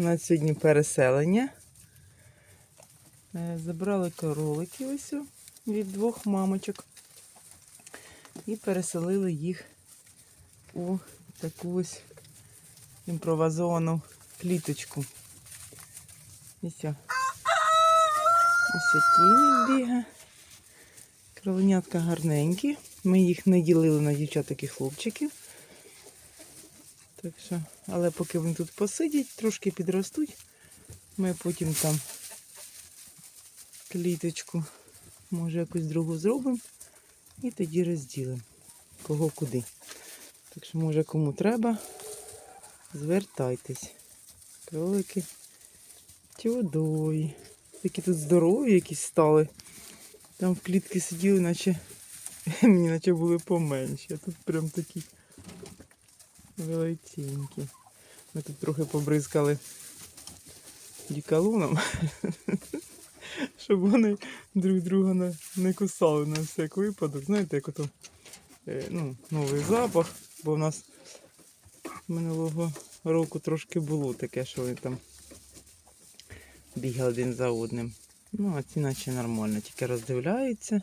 У нас сьогодні переселення. Е, Забрали кролики ось від двох мамочок. І переселили їх у таку ось імпровазовану кліточку. Все. Ось тіні бігає. Кроленятка гарненькі. Ми їх не ділили на дівчаток і хлопчиків. Так що, але поки вони тут посидять, трошки підростуть, ми потім там кліточку, може якусь другу зробимо і тоді розділимо, кого куди. Так що, може, кому треба, звертайтесь. Кролики чудові. Такі тут здорові якісь стали. Там в клітки сиділи, наче мені наче були поменші. А тут прям такі величенькі. Ми тут трохи побризкали дікалоном, щоб вони друг друга не, не кусали на всяк випадок. Знаєте, як ото е, ну, новий запах, бо в нас минулого року трошки було таке, що вони там бігали один за одним. Ну, а ці наче нормально, тільки роздивляються.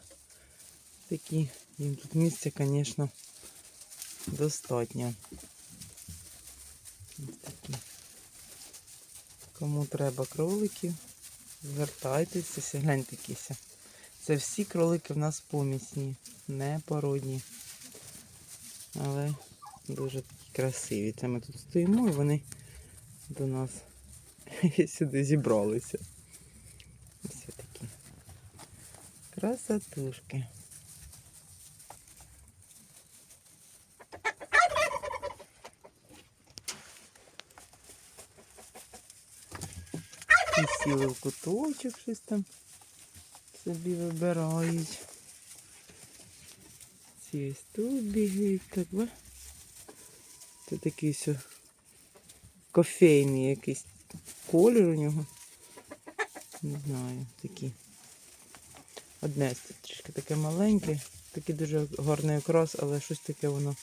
Такі, їм тут місця, звісно, достатньо. Ось такі. Кому треба кроликів, звертайтеся, гляньте якіся. Це всі кролики в нас помісні, не породні. Але дуже такі красиві. Це ми тут стоїмо і вони до нас сюди зібралися. Ось такі. Красотушки. Сіли в куточок щось там собі вибирають. Ці ось тут бігають, так ба. Це такий все кофейний якийсь колір у нього. Не знаю, такі. Одне трішки таке маленьке, такий дуже гарний окрас, але щось таке воно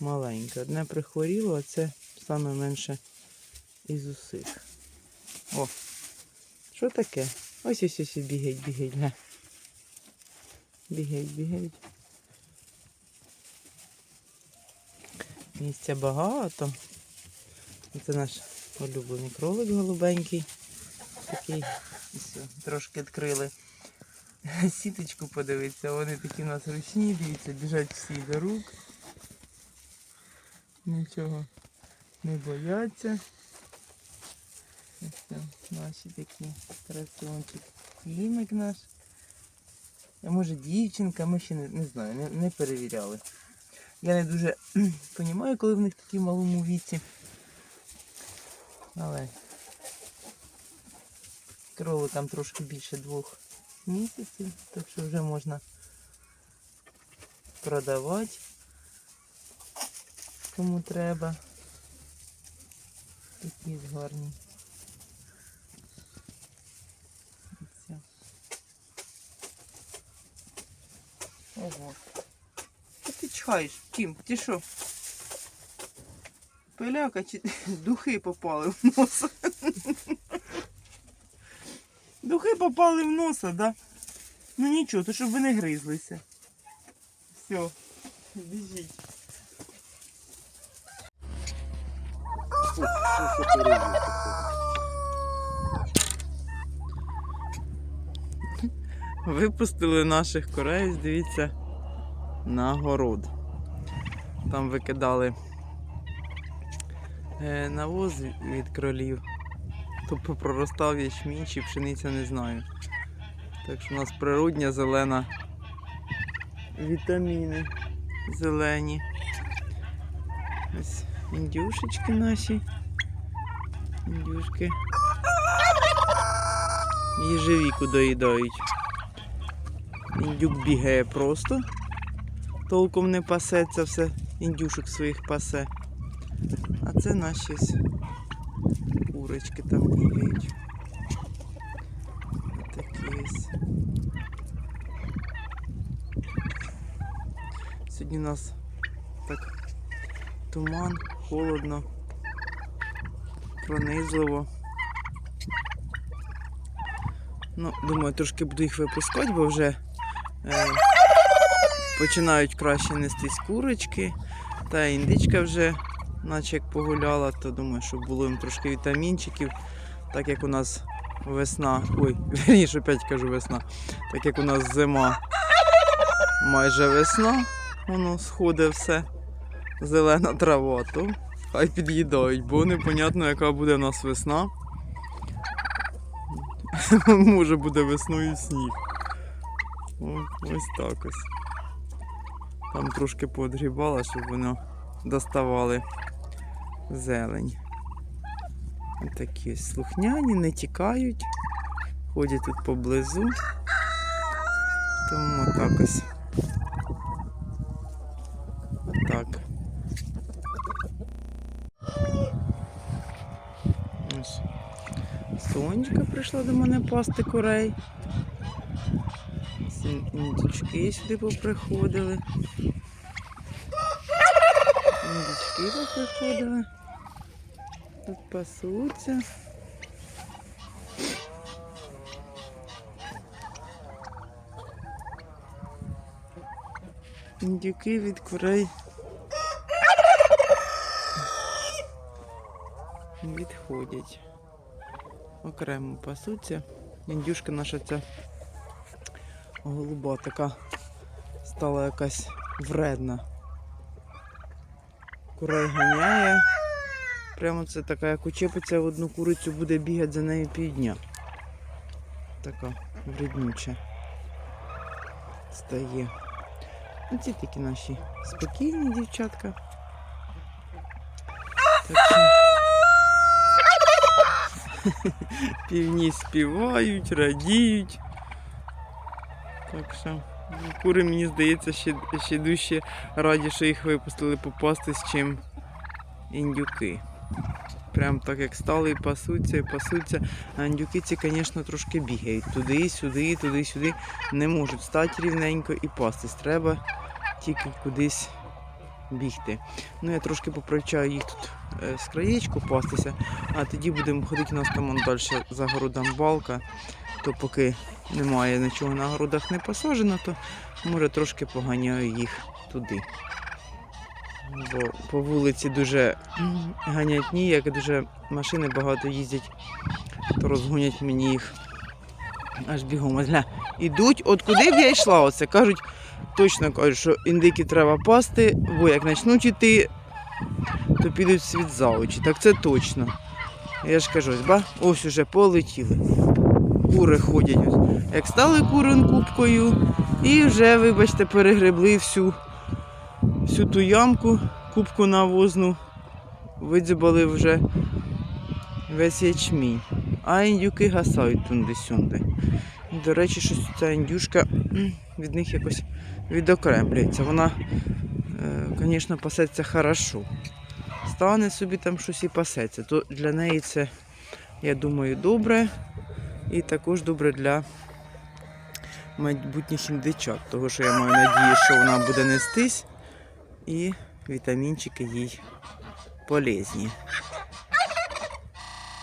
маленьке. Одне прихворіло, а це саме менше із усіх. О, що таке? Ось ось ось бігають, бігають, га. Бігають, бігають. Місця багато. Це наш улюблений кролик голубенький. Такий ось, трошки відкрили сіточку подивитися. Вони такі у нас ручні, дивіться, біжать всі до рук. Нічого не бояться. Ось там наші такі красунчик. Клімик наш. А може дівчинка, ми ще не, не знаю, не, не перевіряли. Я не дуже розумію, коли в них такі малому віці. Але кроликам трошки більше двох місяців, так що вже можна продавати, кому треба. Такі гарні. Ого. Що ти чхаєш? Тім, ти що? Пиляка чи духи попали в носа? Духи попали в носа, да? Ну нічого, то щоб ви не гризлися. Все, біжіть. Випустили наших курей, дивіться, на город. Там викидали е, навоз від кролів. Тобто проростав ячмінь чи пшениця, не знаю. Так що у нас природня зелена. Вітаміни зелені. Ось індюшечки наші. Індюшки. Їжевіку доїдають. Індюк бігає просто. Толком не пасеться все, індюшок своїх пасе. А це наші курочки там бігають. Такі ось. Сьогодні у нас так туман, холодно, пронизливо. Ну, думаю, трошки буду їх випускати, бо вже починають краще нестись курочки. Та індичка вже, наче як погуляла, то думаю, що було їм трошки вітамінчиків, так як у нас весна. Ой, вірніше, опять кажу весна. Так як у нас зима майже весна, воно сходить все. Зелена трава, то хай під'їдають, бо непонятно, яка буде в нас весна. Може буде весною сніг. Ось так ось. Там трошки подрібала, щоб воно доставали зелень. Ось Такі слухняні, не тікають, ходять тут поблизу. Тому так ось. Ось. Сонечка прийшла до мене пасти курей. Всі сюди поприходили. Індички поприходили. Тут пасуться. Індюки від курей відходять. Окремо пасуться. Індюшка наша ця голуба така стала якась вредна. Курей ганяє. Прямо це така, як учепиться в одну курицю, буде бігати за нею півдня. Така вреднюча стає. Оці такі наші спокійні дівчатка. Півні співають, радіють. Так що кури, мені здається, ще, ще дужче раді, що їх випустили попастись, чим індюки. Прям так як стали і пасуться, і пасуться. А індюки ці, звісно, трошки бігають. Туди, сюди, туди, сюди. Не можуть стати рівненько і пастись. Треба тільки кудись бігти. Ну, я трошки попривчаю їх тут е, з краєчку пастися, а тоді будемо ходити у нас там далі за городом балка. То поки немає нічого на городах не посаджено, то може трошки поганяю їх туди. Бо по вулиці дуже м, ганять ніяк, дуже машини багато їздять, то розгонять мені їх аж бігом. Ідуть, от куди б я йшла, оце кажуть, точно кажуть, що індики треба пасти, бо як почнуть іти, то підуть світ за очі. Так це точно. Я ж кажу, ба, ось уже полетіли. Кури ходять. Ось. Як стали курин кубкою, і вже, вибачте, перегребли всю, всю ту ямку, кубку навозну, видзюбали вже весь ячмінь. А індюки гасають тунди-сюнди. До речі, щось ця індюшка від них якось відокремлюється. Вона, звісно, пасеться хорошо. Стане собі там щось і пасеться. То для неї це, я думаю, добре. І також добре для майбутніх індичат. Тому що я маю надію, що вона буде нестись і вітамінчики їй полезні.